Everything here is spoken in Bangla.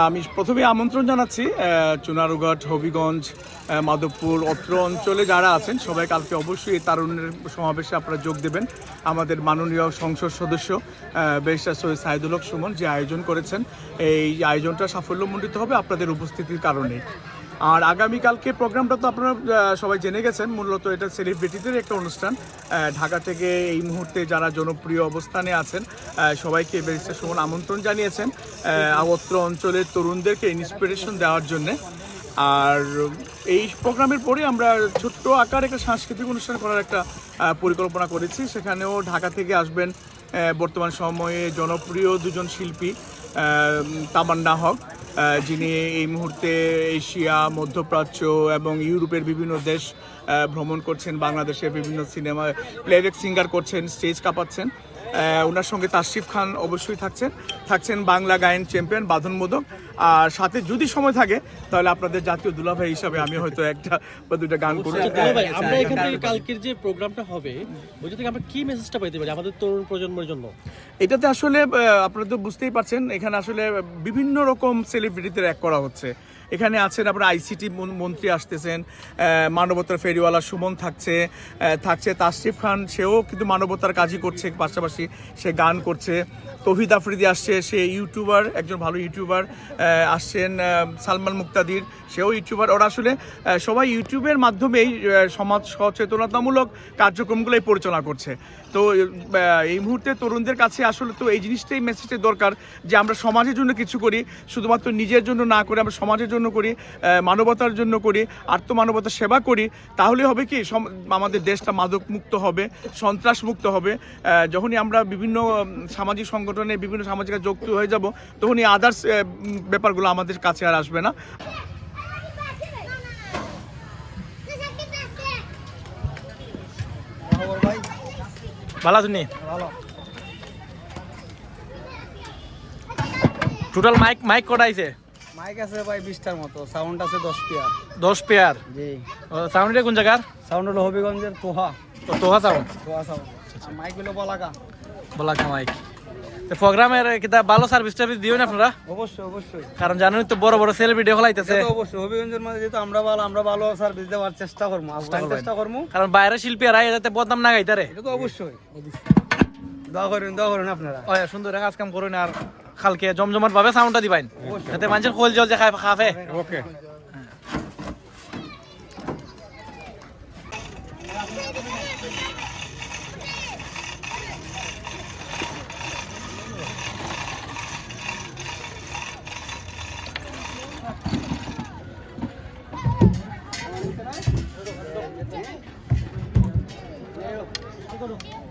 আমি প্রথমে আমন্ত্রণ জানাচ্ছি চুনারুঘাট, হবিগঞ্জ মাধবপুর, অত্র অঞ্চলে যারা আছেন, সবাই কালকে অবশ্যই এই তারুণ্যের সমাবেশে আপনারা যোগ দেবেন। আমাদের মাননীয় সংসদ সদস্য বেশা সৈয়দ সাইদুল হক সুমন যে আয়োজন করেছেন, এই আয়োজনটা সাফল্যমণ্ডিত হবে আপনাদের উপস্থিতির কারণে আর আগামীকালকে প্রোগ্রামটা তো আপনারা সবাই জেনে গেছেন মূলত এটা সেলিব্রিটিদের একটা অনুষ্ঠান। ঢাকা থেকে এই মুহূর্তে যারা জনপ্রিয় অবস্থানে আছেন সবাইকে ব্যারিস্টার সুমন আমন্ত্রণ জানিয়েছেন আহ, অত্র অঞ্চলের তরুণদেরকে ইন্সপিরেশন দেওয়ার জন্যে। আর এই প্রোগ্রামের পরে আমরা ছোট্ট আকার একটা সাংস্কৃতিক অনুষ্ঠান করার একটা পরিকল্পনা করেছি। সেখানেও ঢাকা থেকে আসবেন বর্তমান সময়ে জনপ্রিয় দুজন শিল্পী তামান্না হক। যিনি এই মুহূর্তে এশিয়া মধ্যপ্রাচ্য এবং ইউরোপের বিভিন্ন দেশ ভ্রমণ করছেন বাংলাদেশের বিভিন্ন সিনেমা প্লেব্যাক সিঙ্গার করছেন স্টেজ কাঁপাচ্ছেন। ওনার সঙ্গে তাশরিফ খান অবশ্যই থাকছেন। থাকছেন বাংলা গায়ন চ্যাম্পিয়ন বাঁধন মোদক। আর সাথে যদি সময় থাকে তাহলে আপনাদের জাতীয় দুলাভাই হিসাবে আমি হয়তো একটা বা দুটা গান করব। আমরা এখান থেকে কালকের যে প্রোগ্রামটা হবে ওইটা থেকে আমরা কি মেসেজটা পাইতে পারি আমাদের তরুণ প্রজন্মের জন্য? এটাতে আসলে আপনারা তো বুঝতেই পারছেন এখানে আসলে বিভিন্ন রকম সেলিব্রিটিদের এক করা হচ্ছে। এখানে আছেন আপনার আইসিটি মন্ত্রী আসতেছেন মানবতার ফেরিওয়ালা সুমন থাকছে থাকছে তাশরিফ খান, সেও কিন্তু মানবতার কাজই করছে, পাশাপাশি সে গান করছে। তহিদ আফ্রিদি আসছে, সে ইউটিউবার, একজন ভালো ইউটিউবার আসছেন সালমান মুক্তাদির, সেও ইউটিউবার। ওরা আসলে সবাই ইউটিউবের মাধ্যমে এই সমাজ সচেতনতামূলক কার্যক্রমগুলোই পরিচালনা করছে। তো এই মুহূর্তে তরুণদের কাছে আসলে তো এই জিনিসটাই মেসেজটা দরকার যে আমরা সমাজের জন্য কিছু করি, শুধুমাত্র নিজের জন্য না করে, আমরা সমাজের জন্য করি মানবতার জন্য করি আত্মমানবতার সেবা করি তাহলে হবে কি সম- আমাদের দেশটা মাদক মুক্ত হবে সন্ত্রাস মুক্ত হবে যখনই আমরা বিভিন্ন সামাজিক সংগঠনে বিভিন্ন সামাজিক কাজে যুক্ত হয়ে যাব তখনই আদার্স ব্যাপারগুলো আমাদের কাছে আর আসবে না। ভালো আছেন টোটাল মাইক মাইক কটা আইছে? মাইক আছে ভাই বিশটার মতো সাউন্ড আছে দশ পেয়ার। দশ পেয়ার? জি। সাউন্ড কোন জায়গার? সাউন্ড হলো হবিগঞ্জের তোহা। তো Toha sound Toha sound mike হলো বলাকা। বলা মাইক তো প্রোগ্রামের কিতা ভালো সার্ভিস টার্ভিস দিও না আপনারা? অবশ্যই অবশ্যই। কারণ জানেন তো বড় বড় সেলিব্রিটি হলাইতেছে। তো অবশ্যই হবিগঞ্জের মধ্যে যেহেতু আমরা ভালো আমরা ভালো সার্ভিস দেওয়ার চেষ্টা করব চেষ্টা করব। কারণ বাইরের শিল্পী আর যাতে বদনাম না গাইতারে এটা তো অবশ্যই। দোয়া করুন দোয়া করুন আপনারা। সুন্দর কাজ কাম করুন আর কালকে জমজমাট ভাবে সাউন্ডটা দিবাইন। যাতে মানুষের খোল জল যে খায় খাফে ওকে করুন